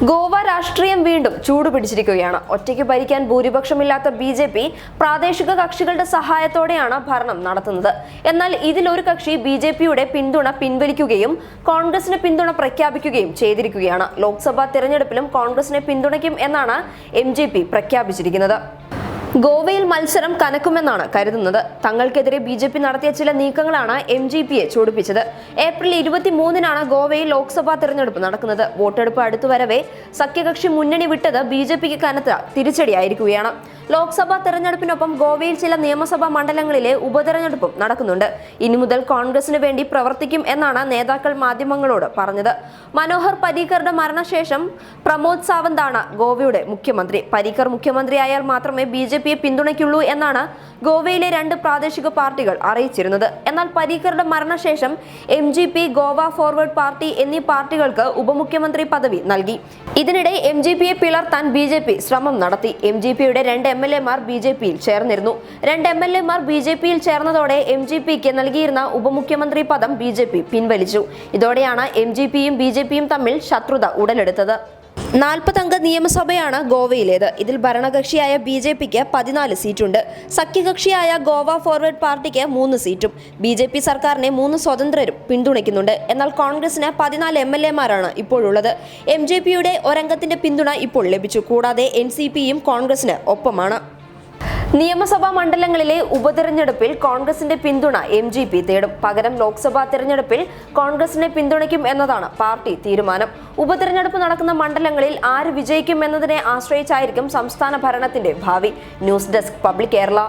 ഗോവ രാഷ്ട്രീയം വീണ്ടും ചൂടുപിടിച്ചിരിക്കുകയാണ് ഒറ്റയ്ക്ക് ഭരിക്കാൻ ഭൂരിപക്ഷമില്ലാത്ത ബി ജെ പി പ്രാദേശിക കക്ഷികളുടെ സഹായത്തോടെയാണ് ഭരണം നടത്തുന്നത്. എന്നാൽ ഇതിലൊരു കക്ഷി ബി ജെ പിയുടെ പിന്തുണ പിൻവലിക്കുകയും കോൺഗ്രസിന് പിന്തുണ പ്രഖ്യാപിക്കുകയും ചെയ്തിരിക്കുകയാണ്. ലോക്സഭാ തിരഞ്ഞെടുപ്പിലും കോൺഗ്രസിനെ പിന്തുണയ്ക്കും എന്നാണ് എം പ്രഖ്യാപിച്ചിരിക്കുന്നത്. ഗോവയിൽ മത്സരം കനക്കുമെന്നാണ് കരുതുന്നത്. തങ്ങൾക്കെതിരെ ബി ജെ പി നടത്തിയ ചില നീക്കങ്ങളാണ് എം ജി പിയെ ചൂടിപ്പിച്ചത്. ഏപ്രിൽ ഇരുപത്തിമൂന്നിനാണ് ഗോവയിൽ ലോക്സഭാ തെരഞ്ഞെടുപ്പ് നടക്കുന്നത്. വോട്ടെടുപ്പ് അടുത്തുവരവേ സഖ്യകക്ഷി മുന്നണി വിട്ടത് ബി ജെ പിക്ക് കനത്ത തിരിച്ചടിയായിരിക്കുകയാണ്. ലോക്സഭാ തെരഞ്ഞെടുപ്പിനൊപ്പം ഗോവയിൽ ചില നിയമസഭാ മണ്ഡലങ്ങളിലെ ഉപതെരഞ്ഞെടുപ്പും നടക്കുന്നുണ്ട്. ഇനി മുതൽ കോൺഗ്രസിന് വേണ്ടി പ്രവർത്തിക്കും എന്നാണ് നേതാക്കൾ മാധ്യമങ്ങളോട് പറഞ്ഞത്. മനോഹർ പരീക്കറുടെ മരണശേഷം പ്രമോദ് സാവന്താണ് ഗോവയുടെ മുഖ്യമന്ത്രി. പരീക്കർ മുഖ്യമന്ത്രിയായാൽ മാത്രമേ ബി ജെ പിയെ പിന്തുണയ്ക്കുള്ളൂ എന്നാണ് ഗോവയിലെ രണ്ട് പ്രാദേശിക പാർട്ടികൾ അറിയിച്ചിരുന്നത്. എന്നാൽ പരീക്കറുടെ മരണശേഷം M G P Goa forward party എന്നീ പാർട്ടികൾക്ക് ഉപമുഖ്യമന്ത്രി പദവി നൽകി. ഇതിനിടെ എം ജി പിയെ പിളർത്താൻ ബി ജെ പി ശ്രമം നടത്തി. എം ജി പിയുടെ രണ്ട് എം എൽ എമാർ ബി ജെ പിയിൽ ചേർന്നിരുന്നു. രണ്ട് എം എൽ എമാർ ബി ജെ പിയിൽ ചേർന്നതോടെ എം ജി പിക്ക് നൽകിയിരുന്ന ഉപമുഖ്യമന്ത്രി പദം ബി ജെ പി പിൻവലിച്ചു. ഇതോടെയാണ് എം ജി പിയും ബി ജെ പിയും തമ്മിൽ ശത്രുത ഉടലെടുത്തത്. നാൽപ്പതംഗ നിയമസഭയാണ് ഗോവയിലേത്. ഇതിൽ ഭരണകക്ഷിയായ ബി ജെ പിക്ക് പതിനാല് സീറ്റുണ്ട്. സഖ്യകക്ഷിയായ ഗോവ ഫോർവേഡ് പാർട്ടിക്ക് മൂന്ന് സീറ്റും. ബി ജെ പി സർക്കാരിനെ മൂന്ന് സ്വതന്ത്രരും പിന്തുണയ്ക്കുന്നുണ്ട്. എന്നാൽ കോൺഗ്രസിന് പതിനാല് എം എൽ എമാരാണ് ഇപ്പോഴുള്ളത്. എം ജെ പിയുടെ ഒരംഗത്തിന്റെ പിന്തുണ ഇപ്പോൾ ലഭിച്ചു. കൂടാതെ എൻ സി പിയും കോൺഗ്രസിന് ഒപ്പമാണ്. നിയമസഭാ മണ്ഡലങ്ങളിലെ ഉപതെരഞ്ഞെടുപ്പിൽ കോൺഗ്രസിന്റെ പിന്തുണ എം ജി പി തേടും. പകരം ലോക്സഭാ തെരഞ്ഞെടുപ്പിൽ കോൺഗ്രസിനെ പിന്തുണയ്ക്കും എന്നതാണ് പാർട്ടി തീരുമാനം. ഉപതെരഞ്ഞെടുപ്പ് നടക്കുന്ന മണ്ഡലങ്ങളിൽ ആര് വിജയിക്കും എന്നതിനെ ആശ്രയിച്ചായിരിക്കും സംസ്ഥാന ഭരണത്തിന്റെ ഭാവി. News desk public Kerala.